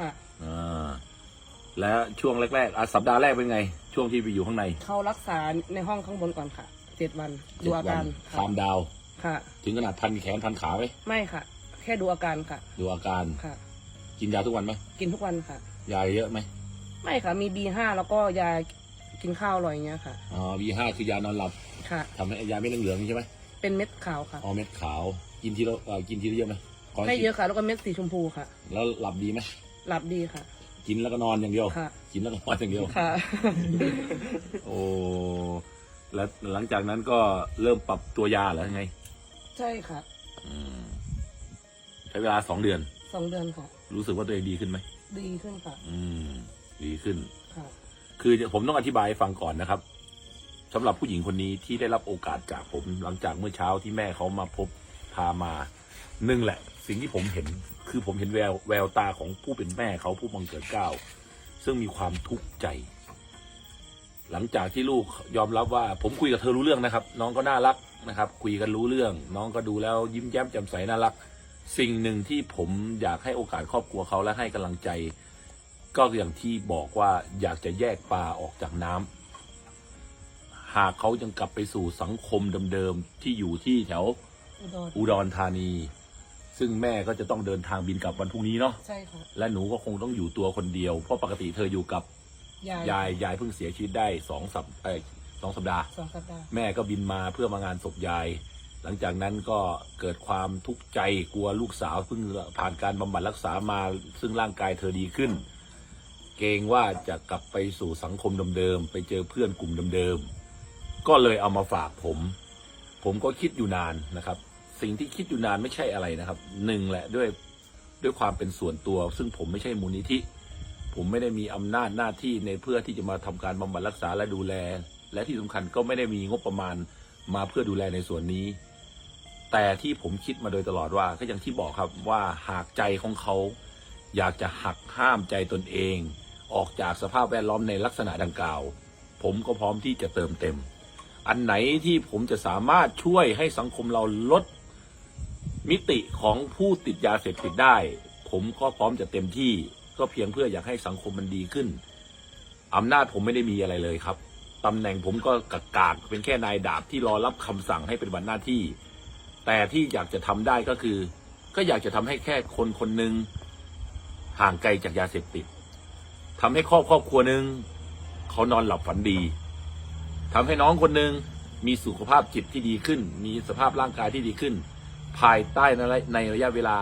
ค่ะอ่าแล้วช่วงแรกๆอะสัปดาห์แรกเป็นไง ช่วงที่ไปอยู่ข้างใน เข้ารักษาในห้องข้างบนก่อนค่ะเจ็ดวันดูอาการคค่ะวามดาว ค่ะ ถึงขนาดพันแขนพันขาไหมไม่ค่ะ แค่ดูอาการค่ะ ดูอาการ ค่ะ กินยาทุกวันไหมกินทุกวันค่ะ ยาเยอะไหมไม่ค่ะ มีบีห้าแล้วก็ยากินข้าวอร่อยอย่างเงี้ยค่ะ อ๋อวีห้าคือยานอนหลับค่ะ ทำให้ยาไม่เหลืองๆใช่ไหมเป็นเม็ดขาวค่ะ อ๋อเม็ดขาว กินทีละเอ่อกินทีละเยอะไหมก่นไม่กินเยอะค่ะ แล้วก็เม็ดสีชมพูค่ะ แล้วหลับดีไหม หลับดีค่ะ กินแล้วก็นอนอย่างเดียว ค่ะ กินแล้วก็นอนอย่างเดียว ค่ะ โอ้แล้วหลังจากนั้นก็เริ่มปรับตัวยาเหรอไงใช่ค่ะอืมใช้เวลาสองเดือน สองเดือนค่ะ รู้สึกว่าตัวเองดีขึ้นไหม ดีขึ้นค่ะอืม ดีขึ้น ค่ะ คือผมต้องอธิบายให้ฟังก่อนนะครับสำหรับผู้หญิงคนนี้ที่ได้รับโอกาสจากผม หลังจากเมื่อเช้าที่แม่เขามาพบพามา หนึ่งแหละ สิ่งที่ผมเห็นคือผมเห็นแววแววตาของผู้เป็นแม่เขาผู้บังเกิดเก้าซึ่งมีความทุกข์ใจ หลังจากที่ลูกยอมรับว่า ผมคุยกับเธอรู้เรื่องนะครับ น้องก็น่ารักนะครับ คุยกันรู้เรื่อง น้องก็ดูแล้วยิ้มแย้มแจ่มใสน่ารัก สิ่งหนึ่งที่ผมอยากให้โอกาสครอบครัวเขาและให้กำลังใจ ก็อย่างที่บอกว่าอยากจะแยกปลาออกจากน้ำหากเขายังกลับไปสู่สังคมเดิมๆที่อยู่ที่แถวอุดรธานี ซึ่งแม่ก็จะต้องเดินทางบินกลับวันพรุ่งนี้เนาะใช่ค่ะและหนูก็คงต้องอยู่ตัวคนเดียว เพราะปกติเธออยู่กับยายยายยายเพิ่งเสียชีวิตได้สองสัปเอ้ยสองสัปดาห์ สองสัปดาห์แม่ก็บินมาเพื่อมางานศพยาย หลังจากนั้นก็เกิดความทุกข์ใจกลัวลูกสาวเพิ่งผ่านการบำบัดรักษามา ซึ่งร่างกายเธอดีขึ้น เกรงว่าจะกลับไปสู่สังคมเดิมๆไปเจอเพื่อนกลุ่มเดิมๆก็เลยเอามาฝากผม ผมก็คิดอยู่นานนะครับ สิ่งที่คิดอยู่นานไม่ใช่อะไรนะครับหนึ่งแหละด้วยด้วยความเป็นส่วนตัว ซึ่งผมไม่ใช่มูลนิธิ ผมไม่ได้มีอำนาจหน้าที่ในเพื่อที่จะมาทำการบำบัดรักษาและดูแล และที่สำคัญก็ไม่ได้มีงบประมาณมาเพื่อดูแลในส่วนนี้ แต่ที่ผมคิดมาโดยตลอดว่าก็อย่างที่บอกครับว่าหากใจของเขา อยากจะหักห้ามใจตนเอง ออกจากสภาพแวดล้อมในลักษณะดังกล่าว ผมก็พร้อมที่จะเติมเต็ม อันไหนที่ผมจะสามารถช่วยให้สังคมเราลด มิติของผู้ติดยาเสพติดได้ ผมก็พร้อมจะเต็มที่ก็เพียงเพื่ออยากให้สังคมมันดีขึ้นอำนาจผมไม่ได้มีอะไรเลยครับตำแหน่งผมก็กากากเป็นแค่นายดาบที่รอรับคำสั่งให้เป็นวันหน้าที่ แต่ที่อยากจะทำได้ก็คือ ก็อยากจะทำให้แค่คนคนหนึ่งห่างไกลจากยาเสพติดทำให้ครอบครอบครัวหนึ่งเขานอนหลับฝันดีทำให้น้องคนหนึ่งมีสุขภาพจิตที่ดีขึ้น มีสภาพร่างกายที่ดีขึ้น ภายใต้ในระในระยะเวลา